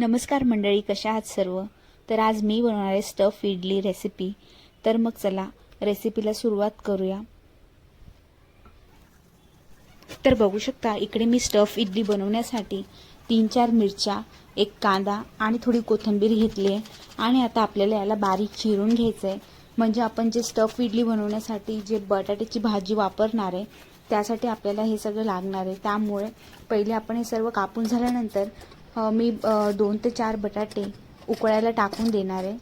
नमस्कार मंडळी कशा आहात सर्व? तर आज मी बनवणार आहे स्टफ इडली रेसिपी तर मग चला रेसिपीला सुरुवात करूया. तर बघू शकता इकडे मी स्टफ इडली बनवण्यासाठी तीन चार मिरच्या एक कांदा आणि थोडी कोथिंबीर घेतली आहे. आणि आता आपल्याला याला बारीक चिरून घ्यायचं आहे म्हणजे आपण जे स्टफ इडली बनवण्यासाठी जे बटाट्याची भाजी वापरणार आहे त्यासाठी आपल्याला हे सगळं लागणार आहे. त्यामुळे पहिले आपण हे सर्व कापून झाल्यानंतर मी दोन ते चार बटाटे उकळायला टाकून देणार आहे.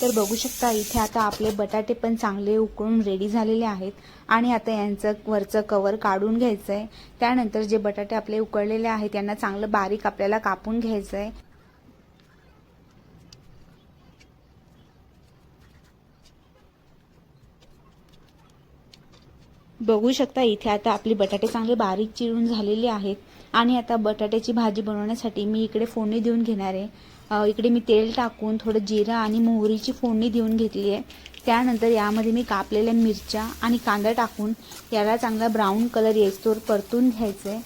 तर बघू शकता इथे आता आपले बटाटे पण चांगले उकळून रेडी झालेले आहेत आणि आता यांचं वरचं कवर काढून घ्यायचं आहे त्यानंतर जे बटाटे आपले उकळलेले आहेत त्यांना चांगलं बारीक आपल्याला कापून घ्यायचं आहे बघू शकता इथे आता आपले बटाटे चांगले बारीक चिरून झालेले आहेत. आणि आता बटाट्याची भाजी बनवण्यासाठी मी इकडे फोडणी देऊन घेणार आहे. इकडे मी तेल टाकून थोडं जिरं आणि मोहरीची फोडणी देऊन घेतली आहे. त्यानंतर यामध्ये मी कापलेल्या मिरच्या आणि कांदा टाकून याला चांगला ब्राऊन कलर येस्तोर परतून घ्यायचं आहे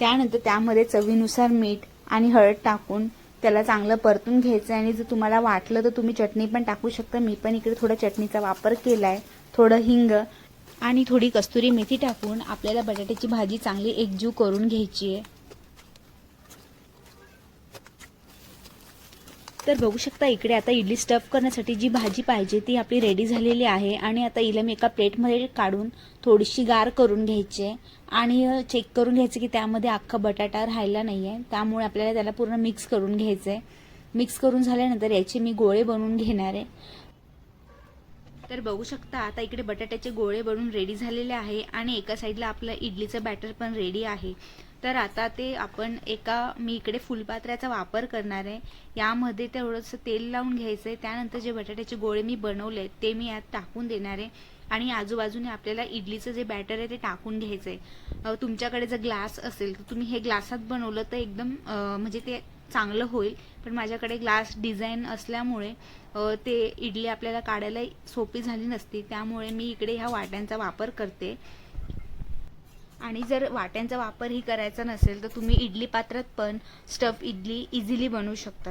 त्यानंतर त्यामध्ये चवीनुसार मीठ आणि हळद टाकून त्याला चांगलं परतून घ्यायचं आहे आणि जर तुम्हाला वाटलं तर तुम्ही चटणी पण टाकू शकता. मी पण इकडे थोडा चटणीचा वापर केला आहे थोडं हिंग आणि थोडी कस्तुरी मेथी टाकून आपल्याला बटाट्याची भाजी चांगली एकजीव करून घ्यायची आहे. तर बघू शकता इकडे आता इडली स्टफ करण्यासाठी जी भाजी पाहिजे ती आपली रेडी झालेली आहे. आणि आता इला मी एका प्लेटमध्ये काढून थोडीशी गार करून घ्यायची आहे. आणि चेक करून घ्यायचं की त्यामध्ये अख्खा बटाटा राहिला नाही आहे त्यामुळे आपल्याला त्याला पूर्ण मिक्स करून घ्यायचं आहे मिक्स करून झाल्यानंतर याचे मी गोळे बनवून घेणार आहे. तर बघू शकता आता इकडे बटाट्याचे गोळे बनवून रेडी झालेले आहे. आणि एका साईडला आपलं इडलीचं बॅटर पण रेडी आहे. तर आता ते आपण एका मी इकडे फुलपात्र्याचा वापर करणार आहे. यामध्ये थोडंसं तेल लावून घ्यायचं आहे त्यानंतर जे बटाट्याचे गोळे मी बनवले ते मी यात टाकून देणार आहे. आणि आजूबाजूने आपल्याला इडलीचं जे बॅटर आहे ते टाकून घ्यायचं आहे तुमच्याकडे जर ग्लास असेल तर तुम्ही हे ग्लासात बनवलं तर एकदम म्हणजे ते चांगलं होईल. पण माझ्याकडे ग्लास डिझाईन असल्यामुळे ते इडली आपल्याला काढायला सोपी झाली नसती. त्यामुळे मी इकडे ह्या वाट्यांचा वापर करते. आणि जर वाट्यांचा वापरही करायचा नसेल तर तुम्ही इडली पात्रात पण स्टफ इडली इझिली बनवू शकता.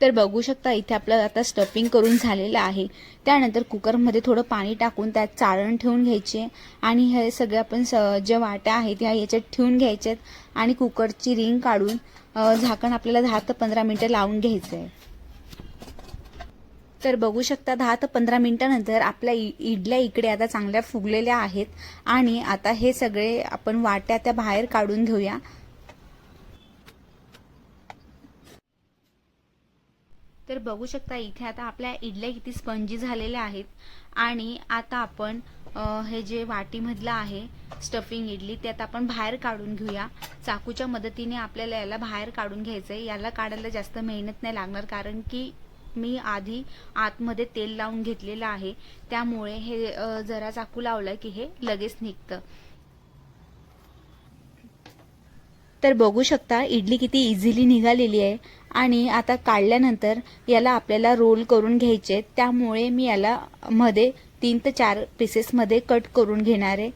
तर बघू शकता इथे आपलं आता स्टफिंग करून झालेलं आहे. त्यानंतर कुकरमध्ये थोडं पाणी टाकून त्यात चाळण ठेवून घ्यायचे. आणि हे सगळे आपण स ज्या वाट्या आहेत ह्या याच्यात ठेवून घ्यायच्यात. आणि कुकरची रिंग काढून झाकण आपल्याला दहा ते पंधरा मिनटं लावून घ्यायचं आहे तर बघू शकता दहा ते पंधरा मिनटानंतर आपल्या इ इडल्या इकडे आता चांगल्या फुगलेल्या आहेत. आणि आता हे सगळे आपण वाट्या त्या बाहेर काढून घेऊया. तर बघू शकता इथे आता आपल्या इडल्या किती स्पंजी झालेल्या आहेत. आणि आता आपण हे जे वाटीमधलं आहे स्टफिंग इडली ते आता आपण बाहेर काढून घेऊया. चाकूच्या मदतीने आपल्याला याला बाहेर काढून घ्यायचं आहे याला काढायला जास्त मेहनत नाही लागणार कारण की मी आधी आतमध्ये तेल लावून घेतलेलं आहे. त्यामुळे हे जरा चाकू लावलं की हे लगेच निघतं. तर बघू शकता इडली किती इझिली निघालेली आहे. आणि आता काढल्यानंतर याला आपल्याला रोल करून घ्यायचे त्यामुळे मी याला मध्ये तीन ते चार पीसेसमध्ये कट करून घेणार आहे.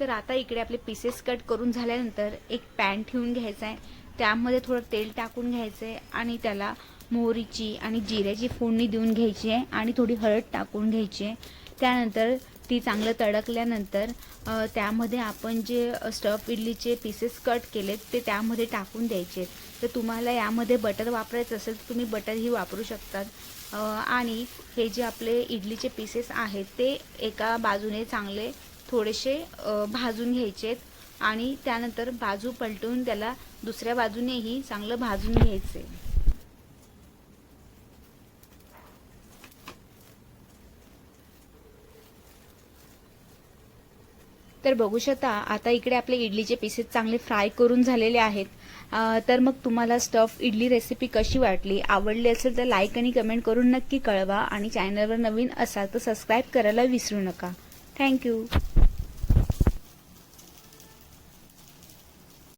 तर आता इकडे आपले पीसेस कट करून झाल्यानंतर एक पॅन ठेवून घ्यायचा आहे. त्यामध्ये थोडं तेल टाकून घ्यायचं आहे आणि त्याला मोहरीची आणि जिऱ्याची फोडणी देऊन घ्यायची आहे आणि थोडी हळद टाकून घ्यायची आहे. त्यानंतर ती चांगलं तडकल्यानंतर त्यामध्ये आपण जे स्टफ इडलीचे पीसेस कट केलेत ते त्यामध्ये टाकून द्यायचे आहेत. तर तुम्हाला यामध्ये बटर वापरायचं असेल तर तुम्ही बटरही वापरू शकतात. आणि हे जे आपले इडलीचे पीसेस आहेत ते एका बाजूने चांगले थोडेसे भाजून घ्यायचे आहेत. आणि त्यानंतर बाजू पलटून त्याला दुसऱ्या बाजूनेही चांगलं भाजून घ्यायचे तर बघू शकता आता इकडे आपले इडलीचे पीसेस चांगले फ्राय करून झालेले आहेत. तर मग तुम्हाला स्टफ इडली रेसिपी कशी वाटली? आवडली असेल तर लाईक आणि कमेंट करून नक्की कळवा. आणि चॅनलवर नवीन असाल तर सबस्क्राईब करायला विसरू नका. थँक्यू